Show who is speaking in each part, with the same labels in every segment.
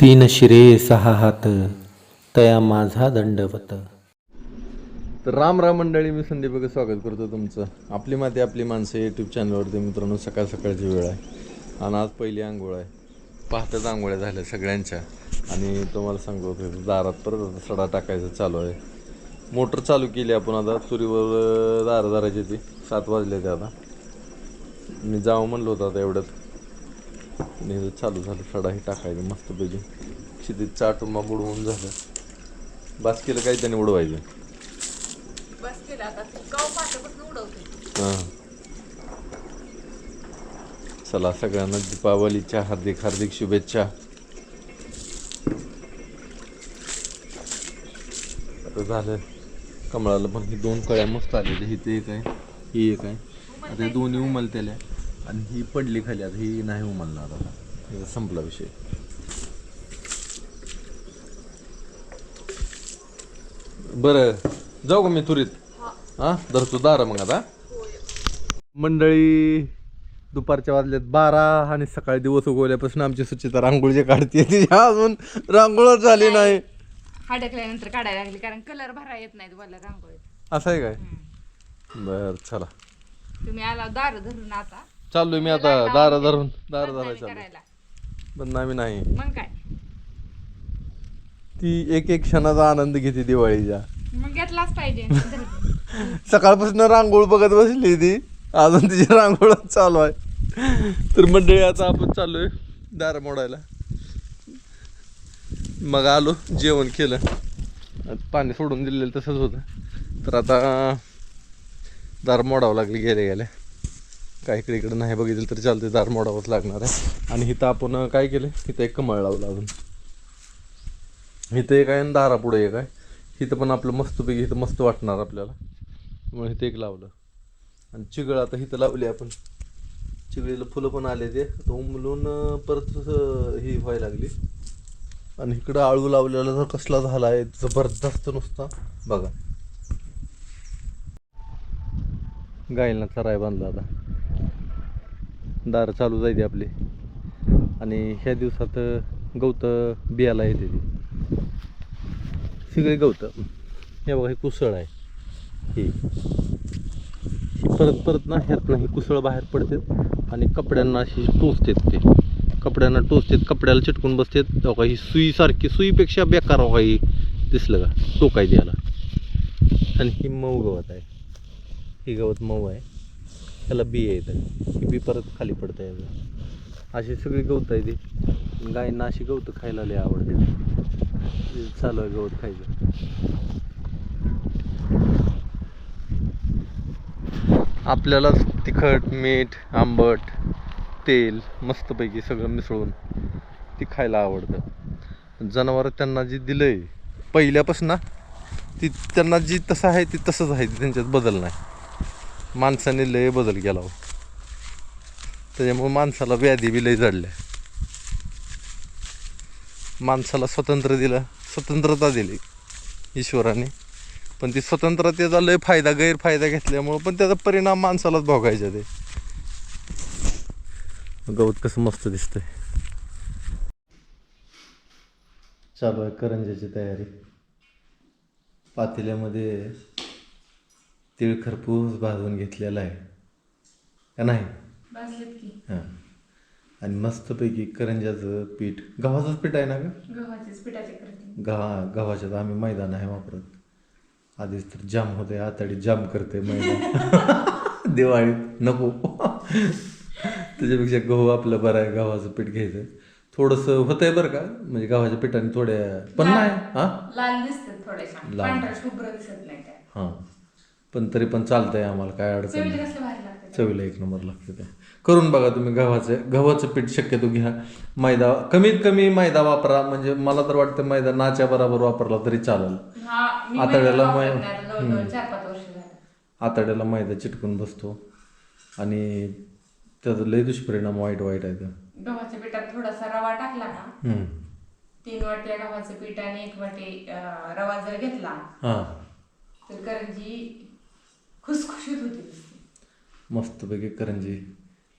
Speaker 1: तीन शिरे सहा हात तया माझा दंडवत.
Speaker 2: तर राम राम मंडळी मी संदीप स्वागत करतो तुमचं. आपली माती आपली माणसं यूट्यूब चॅनलवरती मित्रांनो सकाळ सकाळची वेळ आहे. आणि आज पहिली आंघोळ आहे. पाहताच आंघोळ्या झाल्या सगळ्यांच्या. आणि तुम्हाला सांगतो होतो दारात परत आता सडा टाकायचं चालू आहे. मोटर चालू केली आपण आता चुरीवर दार दाराची ती सात वाजले ते आता. मी जावं म्हणलो होतं आता एवढ्यात. आणि चालू झालं सडाही टाकायचं मस्तपैकी. क्षितीत चाटुंबा बुडवून झालं. बास केलं काही त्याने उडवायचं? हां. चला सगळ्यांना दीपावलीच्या हार्दिक हार्दिक शुभेच्छा. आता झालं. कमळाला पण ही दोन कळ्या मस्त आलेल्या ही ते एक आहे ही एक आहे. आता दोन्ही उमलतेल्या आणि ही पडली खाली आता ही नाही उमलणार आता. संपला विषय. बरं जाऊ का मी तुरीत? हा. धरतो दार मग आता. मंडळी दुपारच्या वाजल्यात बारा आणि सकाळी दिवस उगवल्यापासून आमची सुचिता रांगोळी काढते ती अजून रांगोळच झाली नाही.
Speaker 3: हाडकल्यानंतर काढायला लागली कारण कलर भरा येत नाहीत मला रांगोळीत.
Speaker 2: असं आहे काय? बर चला.
Speaker 3: तुम्ही आला दार धरून आता.
Speaker 2: चाललोय मी आता दारा धरून. दारा धरायचं बदनामी नाही.
Speaker 3: मग काय?
Speaker 2: ती एक एक क्षणाचा आनंद घेते दिवाळीच्या
Speaker 3: मग घेतलाच पाहिजे.
Speaker 2: सकाळपासून रांगोळ बघत बसली ती अजून तिची रांगोळ चालू आहे. तर मंडळी आता आपण चाललोय दार मोडायला. मग आलो जेवण केलं. पाणी सोडून दिलेलं तसंच होतं. तर आता दार मोडावं लागले गेले गेले काय इकडे इकडे नाही बघितलं तर चालते दार मोडावंच लागणार आहे. आणि इथं आपण काय केलं इथं एक कमळ लावलं अजून. इथं एक आहे आणि दारापुढे एक आहे. इथं पण आपलं मस्तपैकी इथं मस्त वाटणार आपल्याला. त्यामुळे इथं एक लावलं. आणि चिगळ आता इथं लावली आपण. चिगळीला फुलं पण आले ते. उमलून परत ही व्हायला लागली. आणि इकडं आळू लावलेला तर कसला झाला आहे जबरदस्त नुसता. बघा. गायला चराय बांधला आता. दार चालू जायते आपली. आणि ह्या दिवसात गवत बियाला येते ती. सगळे गवत. हे बघा हे कुसळ आहे. ही. परत परत ना ह्यात ही कुसळ बाहेर पडतात आणि कपड्यांना अशी टोचतात ते. कपड्यांना टोचतात कपड्याला चिटकून बसतात. बघा ही सुईसारखी सुईपेक्षा बेकार बघा ही दिसलं का? टोकाय द्यायला. आणि ही मऊ गवत आहे. ही गवत मऊ आहे. त्याला बी येतं की बी परत खाली पडतं याचं अशी सगळी गवत आहे ती. गायींना अशी गवतं खायला लय आवडते. चालू आहे गवत खायचं. आपल्याला तिखट मीठ आंबट तेल मस्तपैकी सगळं मिसळून ती खायला आवडतं. जनावरं त्यांना जी दिलंय पहिल्यापासून ती त्यांना जी तसं आहे ती तसंच आहे त्यांच्यात बदल नाही. माणसाने लय बदल केला हो. त्याच्यामुळे माणसाला व्याधी बी लय जडल्या माणसाला स्वतंत्र दिलं स्वतंत्रता दिली ईश्वराने. पण ती स्वतंत्रतेचा लय फायदा गैरफायदा घेतल्यामुळं पण त्याचा परिणाम माणसालाच भोगायचा ते. गवत कसं मस्त दिसतंय. चालू आहे करंजाची तयारी. पातेल्यामध्ये तीळ खरपूस भाजून घेतलेला आहे. का नाही?
Speaker 3: की.
Speaker 2: हां. आणि मस्तपैकी करंजाचं पीठ. गव्हाचंच पीठ आहे ना ग?
Speaker 3: गव्हाचेच पिठाचे करते
Speaker 2: गव्हा गव्हाच्यात आम्ही मैदा नाही वापरत. आधीच तर जाम होते आताडी जाम करते मैदा दिवाळीत. नको. त्याच्यापेक्षा गहू आपलं बरं आहे गव्हाचं पीठ घ्यायचं. थोडंसं होतंय बरं का? म्हणजे गव्हाच्या पिठाने थोड्या पण नाही हां?
Speaker 3: लाल दिसतात थोड्याशा.
Speaker 2: लाल.
Speaker 3: पांढरा शुभ्र दिसत नाही
Speaker 2: हां. पण तरी पण चालतंय आम्हाला काय अडचण
Speaker 3: चवीला
Speaker 2: नाही. चवीला एक नंबर लागते ते. करून बघा तुम्ही गव्हाचं गव्हाचं पीठ शक्यतो घ्या. मैदा कमीत कमी मैदा वापरा. म्हणजे मला तर वाटतं मैदा नाच्या बरोबर वापरला तरी चालेल.
Speaker 3: हा
Speaker 2: आतड्याला मै- आतड्याला मैदा चिटकून बसतो. आणि त्याचा लय दुष्परिणाम वाईट वाईट आहे
Speaker 3: गव्हाच्या पिठात थोडासा रवा टाकला ना. तीन वाट्या गव्हाचं पीठ आणि एक वाटी रवा जर घेतला
Speaker 2: हां.
Speaker 3: तर करंजी खुसखुशीत होती.
Speaker 2: मस्तपैकी करंजी.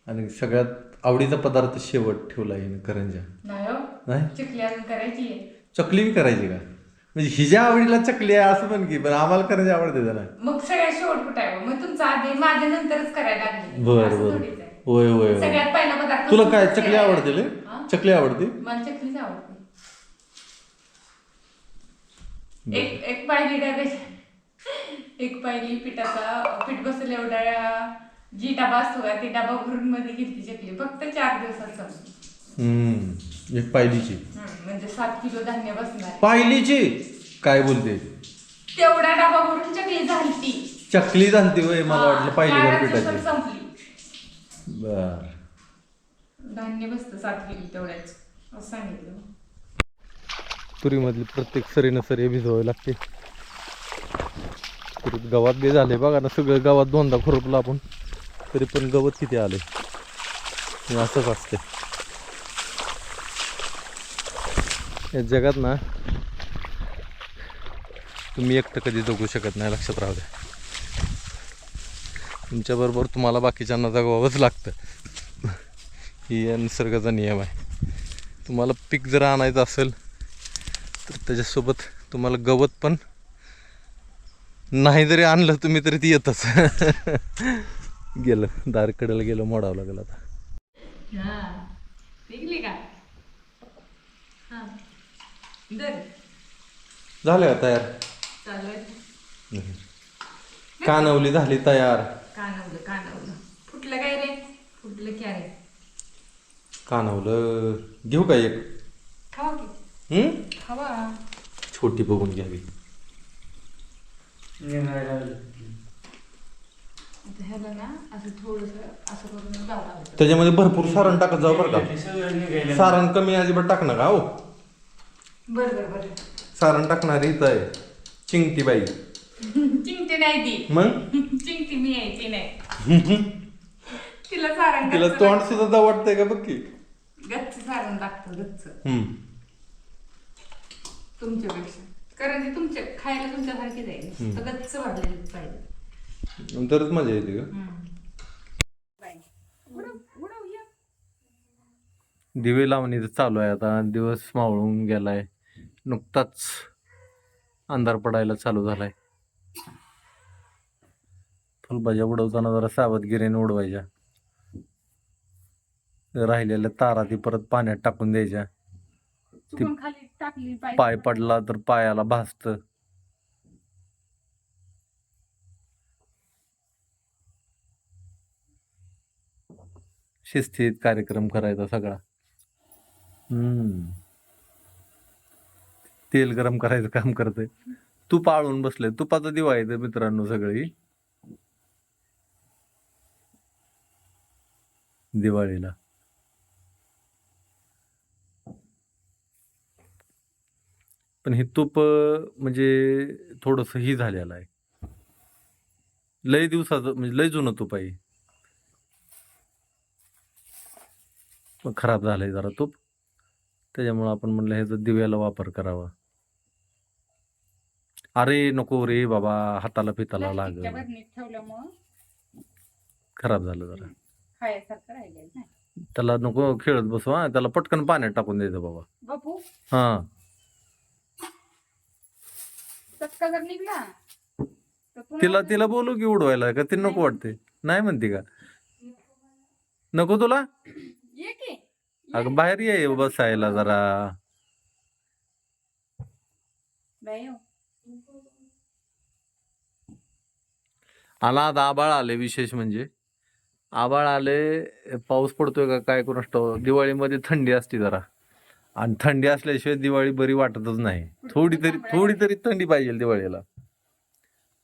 Speaker 2: आणि सगळ्यात आवडीचा पदार्थ शेवट ठेवला आहे करंजा
Speaker 3: नाही हो.
Speaker 2: नाही?
Speaker 3: चकली अजून करायची आहे.
Speaker 2: चकली बी करायची का? म्हणजे हिच्या आवडीला चकली आहे असं पण की पण आम्हाला करायची आवडते जरा.
Speaker 3: मग सगळ्यात शेवट कुठं मग तुमचा आधी माझ्या नंतरच करायला लागली.
Speaker 2: बर
Speaker 3: असं
Speaker 2: बर.
Speaker 3: थोडीच आहे.
Speaker 2: होय होय होय.
Speaker 3: सगळ्यात पहिला पदार्थ
Speaker 2: तुला काय चकली. आवडते?
Speaker 3: हा?
Speaker 2: चकली आवडते?
Speaker 3: मला चकलीच आवडते. एक एक डब्याच्या एक पायली पिठाचा पीठ बसले एवढा जी डबा असतो का ती डबा भरून मध्ये घेतली चकली. फक्त चार दिवसात संपली.
Speaker 2: एक पायलीची
Speaker 3: म्हणजे सात किलो धान्य बसणार.
Speaker 2: पायलीची काय बोलते?
Speaker 3: तेवढा डबा भरून चकली झाली ती
Speaker 2: चकली झालती वय मला वाटलं पायलीवर पिठाची.
Speaker 3: संपली.
Speaker 2: बर.
Speaker 3: धान्य बसतं सात किलो तेवढ्याच. असं सांगितलं.
Speaker 2: तुरीमधली प्रत्येक सरीनं सरी भिजवावी लागते. तुरीत गवात बी झाले बघा ना सगळं गावात दोनदा खुरपलं आपण. तरी पण गवत किती आले असंच असते या जगात ना तुम्ही एकटं कधी जगू शकत नाही लक्षात राहू द्या. तुमच्याबरोबर तुम्हाला बाकीच्यांना जगवावंच लागतं. ही या निसर्गाचा नियम आहे. तुम्हाला पीक जर आणायचं असेल तर त्याच्यासोबत तुम्हाला गवत पण नाही जरी आणलं तुम्ही तरी ती येतच. गेलं दारकडेला गेलं मोडावं लागलं आता.
Speaker 3: हा. हा.
Speaker 2: झालं का तयार? कानवली झाली तयार.
Speaker 3: कानवलं कानवलं. फुटलं काय रे? फुटलं क्या रे?
Speaker 2: कानवलं. घेऊ का एक?
Speaker 3: खावा की?
Speaker 2: हम्म?
Speaker 3: खावा.
Speaker 2: छोटी बघून घ्यावी
Speaker 3: आता ह्याला ना असं थोडस असं करून जावं लागतं
Speaker 2: त्याच्यामध्ये भरपूर सारण टाकत जाऊ बरं का. सारण कमी अजिबात टाक नका हो?
Speaker 3: बर बर बर
Speaker 2: सारण टाकणारी इथं आहे चिंगटी बाई
Speaker 3: चिंगते नाही ती
Speaker 2: मग?
Speaker 3: चिंगती मी आहे ती नाही तिला सारण
Speaker 2: तिला
Speaker 3: गच्च
Speaker 2: तोंड सुद्धा जाऊ वाटतंय का बघ की?
Speaker 3: गच्च सारण लागतं गच्च.
Speaker 2: हम्म.
Speaker 3: तुमच्यापेक्षा. कारण ते तुमच्या खायला तुमच्यासारखी जाईल. गच्च भरलेलं पाहिजे.
Speaker 2: तरच मजा येते का? दिवे लावणी चालू आहे आता. दिवस मावळून गेलाय. नुकताच अंधार पडायला चालू झालाय. फुलभाज्या उडवताना जरा सावधगिरीने उडवायच्या. राहिलेल्या तारा ती परत पाण्यात टाकून द्यायच्या.
Speaker 3: चुकून खाली टाकली पाय
Speaker 2: पडला तर पायाला भासत. शिस्तीत कार्यक्रम करायचा सगळा. हम्म. तेल गरम करायचं काम करते तूप आळून बसले. तुपाचा दिवा आहे मित्रांनो सगळी. दिवाळीला. पण हे तूप म्हणजे थोडस ही झालेलं आहे. लय दिवसाचं म्हणजे लय जुनं तूप आहे खराब झालंय जरा तूप. त्याच्यामुळं आपण म्हणलं ह्याचा दिव्याला वापर करावा. अरे नको रे बाबा हाताला पिताला
Speaker 3: ठेवल्यामुळं.
Speaker 2: खराब झालं जरा. त्याला नको खेळत बसू हा. त्याला पटकन पाण्यात टाकून द्यायचं बाबा. हा.
Speaker 3: चटका जर निघला तर पुन्हा
Speaker 2: तिला तिला बोलू की उडवायला का ते नको वाटते? नाही म्हणते का? नको तुला?
Speaker 3: ये की
Speaker 2: अगं बाहेर ये बसायला जरा.
Speaker 3: बाई हो.
Speaker 2: आला आता आबाळ आले विशेष म्हणजे. आबाळ आले पाऊस पडतोय का काय करू नसतो दिवाळीमध्ये थंडी असते जरा. आणि थंडी असल्याशिवाय दिवाळी बरी वाटतच नाही. थोडी तरी थोडी तरी थंडी पाहिजे दिवाळीला.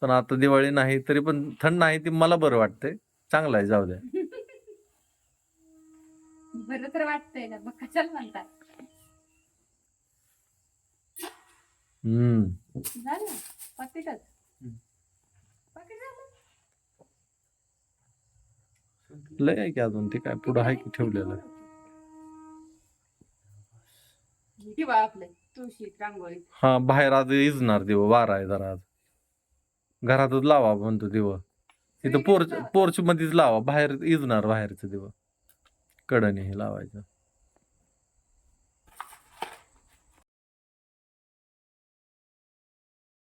Speaker 2: पण आता दिवाळी नाही तरी पण थंड नाही ती मला बरं वाटतंय. चांगलं आहे जाऊ द्या.
Speaker 3: बरं तर वाटतंय ना मग कशाला म्हणतात?
Speaker 2: हम्म.
Speaker 3: झालं? पाकिटच? पाकिट झालं?
Speaker 2: लय आहे की अजून ते काय पुढं आहे की ठेवलेलं?
Speaker 3: किंवा आपलं तुळशी रांगोळी.
Speaker 2: हा बाहेर आज इजणार दिव वारा आहे जरा आज. घरातच लावा म्हणतो दिव. इथं पोर्च पोर्च मध्येच लावा बाहेर इजणार बाहेरचं दिव. कडने हे लावायचं.